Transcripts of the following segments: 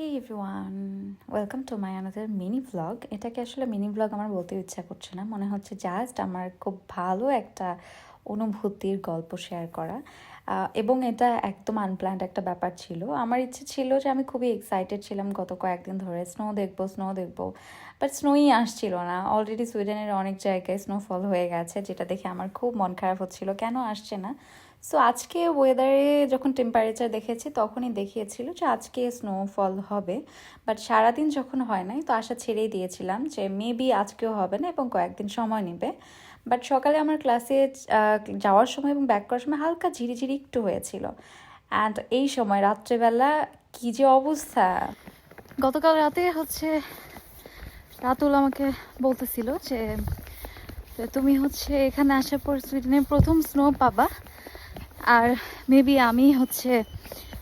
Hey everyone welcome to my another mini blog এটাকে আসলে mini blog আমার বলতে ইচ্ছা করছে না। মনে হচ্ছে জাস্ট আমার খুব ভালো একটা অনুভূতির গল্প শেয়ার করা। এবং এটা একদম আনপ্ল্যান্ড একটা ব্যাপার ছিল। আমার ইচ্ছে ছিল যে আমি খুবই এক্সাইটেড ছিলাম গত কয়েকদিন ধরে। স্নো দেখব স্নো দেখব। বাট স্নোই আসছিল না। অলরেডি সুইডেনের অনেক জায়গায় স্নোফল হয়ে গেছে, যেটা দেখে আমার খুব মন খারাপ হচ্ছিল। কেন আসছে না? সো আজকে ওয়েদারে যখন টেম্পারেচার দেখেছি, তখনই দেখিয়েছিল যে আজকে স্নোফল হবে। বাট সারাদিন যখন হয় নাই, তো আশা ছেড়েই দিয়েছিলাম যে মেবি আজকেও হবে না এবং কয়েকদিন সময় নেবে। বাট সকালে আমার ক্লাসে যাওয়ার সময় এবং ব্যাক করার সময় হালকা ঝিরিঝিরি একটু হয়েছিল। অ্যান্ড এই সময় রাত্রেবেলা কী যে অবস্থা! গতকাল রাতে হচ্ছে রাতুল আমাকে বলতেছিল যে তুমি হচ্ছে এখানে আসার পর সুইডেনের প্রথম স্নো পাবা। আর মেবি আমি হচ্ছে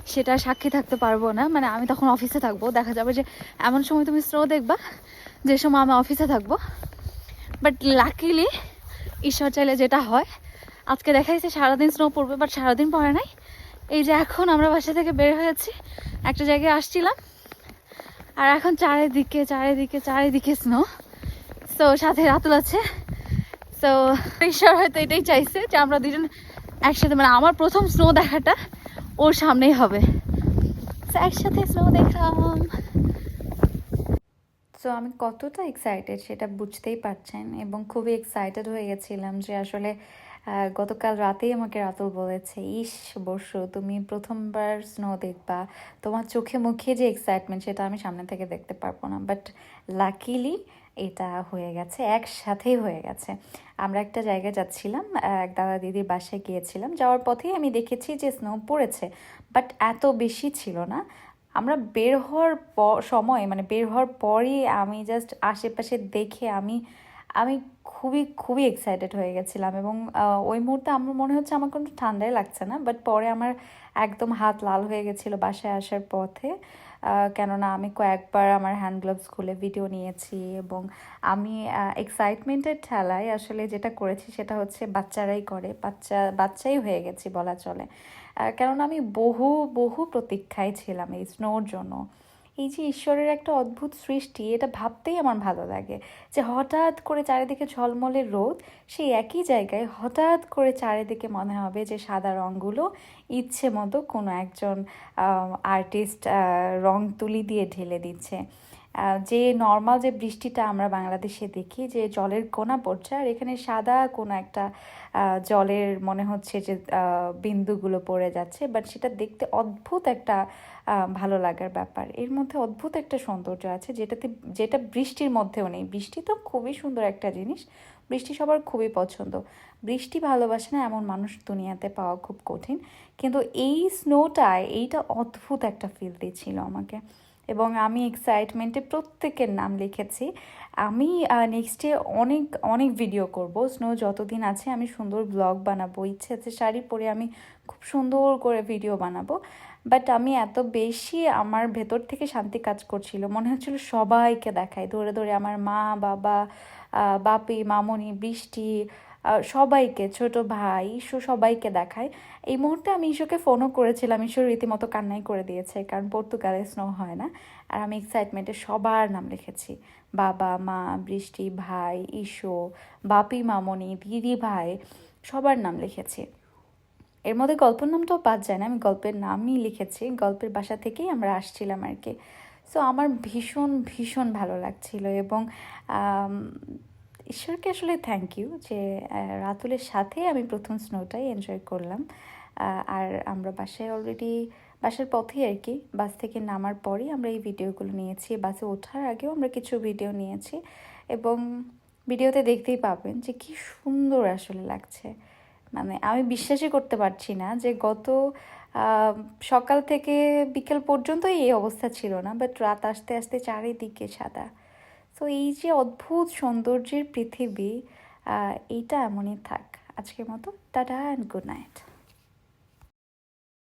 সেটা সাক্ষী থাকতে পারব না। মানে আমি তখন অফিসে থাকব। দেখা যাবে যে এমন সময় তুমি স্নো দেখবা, যে সময় আমি অফিসে থাকব। বাট লাকিলি ঈশ্বর চাইলে যেটা হয়, আজকে দেখা যাচ্ছে সারাদিন স্নো পড়বে বাট সারাদিন পড়ে নাই। এই যে এখন আমরা বাসা থেকে বের হয়েছি, একটা জায়গায় আসছিলাম, আর এখন চারিদিকে চারিদিকে চারিদিকে স্নো সো সাথে রাতুল আছে। সো ঈশ্বর হয়তো এটাই চাইছে যে আমরা দুজন একসাথে মানে আমার প্রথম স্নো দেখাটা ওর সামনেই হবে। একসাথে স্নো দেখলাম সো আমি কতটা এক্সাইটেড সেটা বুঝতেই পারছেন এবং খুবই এক্সাইটেড হয়ে গেছিলাম যে আসলে গতকাল রাতেই আমাকে রাতুল বলেছে, ইস বসু তুমি প্রথমবার স্নো দেখবা। তোমার চোখে মুখে যে এক্সাইটমেন্ট সেটা আমি সামনে থেকে দেখতে পারব না। বাট লাকিলি এটা হয়ে গেছে, একসাথেই হয়ে গেছে। আমরা একটা জায়গায় যাচ্ছিলাম এক দাদা দিদির বাসায় গিয়েছিলাম। যাওয়ার পথেই আমি দেখেছি যে স্নো পড়েছে বাট এত বেশি ছিল না। আমরা বের হওয়ার সময় মানে বের হওয়ার পরই আমি জাস্ট আশেপাশে দেখে আমি আমি খুবই খুবই এক্সাইটেড হয়ে গেছিলাম এবং ওই মুহূর্তে আমার মনে হচ্ছে আমার কোনো ঠান্ডাই লাগছে না বাট পরে আমার একদম হাত লাল হয়ে গেছিল বাসায় আসার পথে। কেননা আমি কয়েকবার আমার হ্যান্ড গ্লাভস খুলে ভিডিও নিয়েছি এবং আমি এক্সাইটমেন্টের ঠেলায় আসলে যেটা করেছি সেটা হচ্ছে বাচ্চারাই করে, বাচ্চা, বাচ্চাই হয়ে গেছি বলা চলে। কেননা আমি বহু বহু প্রতীক্ষায় ছিলাম এই স্নোর জন্য। এই যে ঈশ্বরের একটা অদ্ভুত সৃষ্টি, এটা ভাবতেই আমার ভালো লাগে যে হঠাৎ করে চারিদিকে ঝলমলে রোদ, সেই একই জায়গায় হঠাৎ করে চারিদিকে মনে হবে যে সাদা রঙগুলো ইচ্ছে মতো কোনো একজন আর্টিস্ট রং তুলি দিয়ে ঢেলে দিচ্ছে। যে নর্মাল যে বৃষ্টিটা আমরা বাংলাদেশে দেখি, যে জলের কোনা পড়ছে, আর এখানে সাদা কোনো একটা জলের মনে হচ্ছে যে বিন্দুগুলো পড়ে যাচ্ছে বাট সেটা দেখতে অদ্ভুত একটা ভালো লাগার ব্যাপার। এর মধ্যে অদ্ভুত একটা সৌন্দর্য আছে, যেটাতে, যেটা বৃষ্টির মধ্যেও নেই। বৃষ্টি তো খুবই সুন্দর একটা জিনিস, বৃষ্টি সবার খুবই পছন্দ। বৃষ্টি ভালোবাসে না এমন মানুষ দুনিয়াতে পাওয়া খুব কঠিন, কিন্তু এই স্নোটায় এইটা অদ্ভুত একটা ফিল দিচ্ছিল আমাকে। এবং আমি এক্সাইটমেন্টে প্রত্যেকের নাম লিখেছি। আমি নেক্সট ডে অনেক অনেক ভিডিও করব। স্নো যতদিন আছে আমি সুন্দর ব্লগ বানাবো। ইচ্ছে আছে শাড়ি পরে আমি খুব সুন্দর করে ভিডিও বানাবো। বাট আমি এত বেশি আমার ভেতর থেকে শান্তি কাজ করছিল। মনে হচ্ছিল সবাইকে দেখাই। ধরে ধরে আমার মা, বাবা বাপি, মামনি, বৃষ্টি সবাইকে, ছোট ভাই ইস্যু সবাইকে দেখায় এই মুহূর্তে আমি ইস্যুকে ফোনও করেছিলাম। ইস্যু রীতিমতো কান্নাই করে দিয়েছে, কারণ পর্তুগালে স্নো হয় না। আর আমি এক্সাইটমেন্টে সবার নাম লিখেছি বাবা, মা, বৃষ্টি, ভাই ইস্যু বাপি, মামনি, দিদি, ভাই, সবার নাম লিখেছি। এর মধ্যে গল্পের নামটাও বাদ যায় না, আমি গল্পের নামই লিখেছি। গল্পের বাসা থেকেই আমরা আসছিলাম আর কি। সো আমার ভীষণ ভীষণ ভালো লাগছিল এবং ঈশ্বরকে আসলে থ্যাংক ইউ যে রাতুলের সাথে আমি প্রথম স্নোটাই এনজয় করলাম। আর আমরা বাসায় অলরেডি বাসার পথেই আর কি বাস থেকে নামার পরই আমরা এই ভিডিওগুলো নিয়েছি। বাসে ওঠার আগেও আমরা কিছু ভিডিও নিয়েছি এবং ভিডিওতে দেখতেই পাবেন যে কি সুন্দর আসলে লাগছে। মানে আমি বিশ্বাসই করতে পারছি না যে গত সকাল থেকে বিকেল পর্যন্ত এই অবস্থা ছিল না বাট রাত আসতে আসতে চারিদিকে সাদা। তো এই যে অদ্ভুত সৌন্দর্যের পৃথিবী এইটা এমনই থাক। আজকের মতো, টাটা অ্যান্ড গুড নাইট